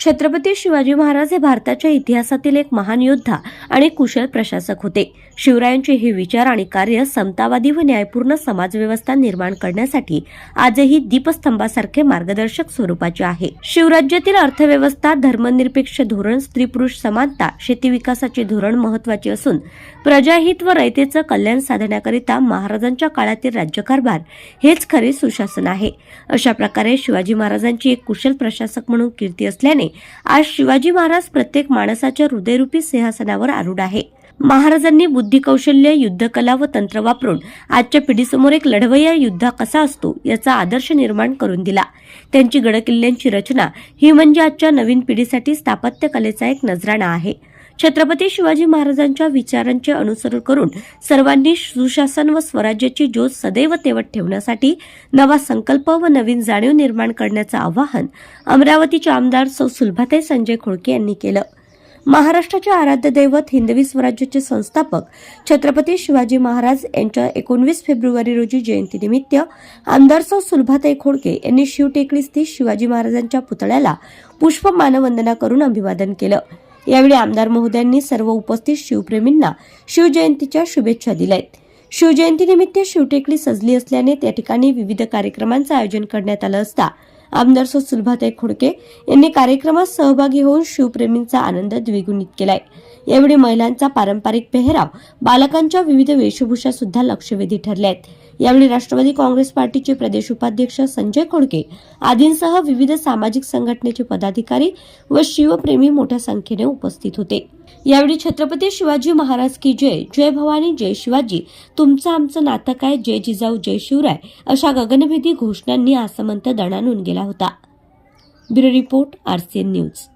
छत्रपती शिवाजी महाराज हे भारताच्या इतिहासातील एक महान योद्धा आणि कुशल प्रशासक होते. शिवरायांचे हे विचार आणि कार्य समतावादी व न्यायपूर्ण समाजव्यवस्था निर्माण करण्यासाठी आजही दीपस्तंभासारखे मार्गदर्शक स्वरूपाचे आहे. शिवराज्यातील अर्थव्यवस्था धर्मनिरपेक्ष धोरण स्त्री पुरुष समानता शेती विकासाचे धोरण महत्त्वाचे असून प्रजाहित व रयतेचं कल्याण साधण्याकरिता महाराजांच्या काळातील राज्यकारभार हेच खरे सुशासन आहे. अशा प्रकारे शिवाजी महाराजांची एक कुशल प्रशासक म्हणून कीर्ती असल्याने आज शिवाजी महाराज प्रत्येक माणसाच्या हृदयरूपी सिंहासनावर आरूढ आहे. महाराजांनी बुद्धी कौशल्य युद्धकला व तंत्र वापरून आजच्या पिढीसमोर एक लढवय्या युद्धा कसा असतो याचा आदर्श निर्माण करून दिला. त्यांची गडकिल्ल्यांची रचना ही म्हणजे आजच्या नवीन पिढीसाठी स्थापत्य कलेचा एक नजराणा आहे. छत्रपती शिवाजी महाराजांच्या विचारांचे अनुसरण करून सर्वांनी सुशासन व स्वराज्याची ज्योत सदैव तेवत ठेवण्यासाठी नवा संकल्प व नवीन जाणीव निर्माण करण्याचं आवाहन अमरावतीचे आमदार सौ सुलभाताई संजय खोडके यांनी केलं. महाराष्ट्राचे आराध्य दैवत हिंदवी स्वराज्याचे संस्थापक छत्रपती शिवाजी महाराज यांच्या एकोणवीस फेब्रुवारी रोजी जयंतीनिमित्त आमदार सौ सुलभाताई खोडके यांनी शिवटेकडी स्थित शिवाजी महाराजांच्या पुतळ्याला पुष्प मानवंदना करून अभिवादन केलं. यावेळी आमदार महोदयांनी सर्व उपस्थित शिवप्रेमींना शिवजयंतीच्या शुभेच्छा दिल्या आहेत शिवजयंतीनिमित्त शिवटेकडी सजली असल्याने त्या ठिकाणी विविध कार्यक्रमांचं आयोजन करण्यात आलं असता आमदार सुलभाताई खोडके यांनी कार्यक्रमात सहभागी होऊन शिवप्रेमींचा आनंद द्विगुणित केलाय. यावेळी महिलांचा पारंपरिक पेहराव बालकांच्या विविध वेशभूषा सुद्धा लक्षवेधी ठरल्या आहेत यावेळी राष्ट्रवादी काँग्रेस पार्टीचे प्रदेश उपाध्यक्ष संजय खोडके आदींसह विविध सामाजिक संघटनेचे पदाधिकारी व शिवप्रेमी मोठ्या संख्येने उपस्थित होते. यावेळी छत्रपती शिवाजी महाराज की जय जय भवानी जय शिवाजी तुमचं आमचं नातं काय जय जिजाऊ जय शिवराय अशा गगनभेदी घोषणांनी आसमंत दणानून गेला होता. Bureau report RCN news.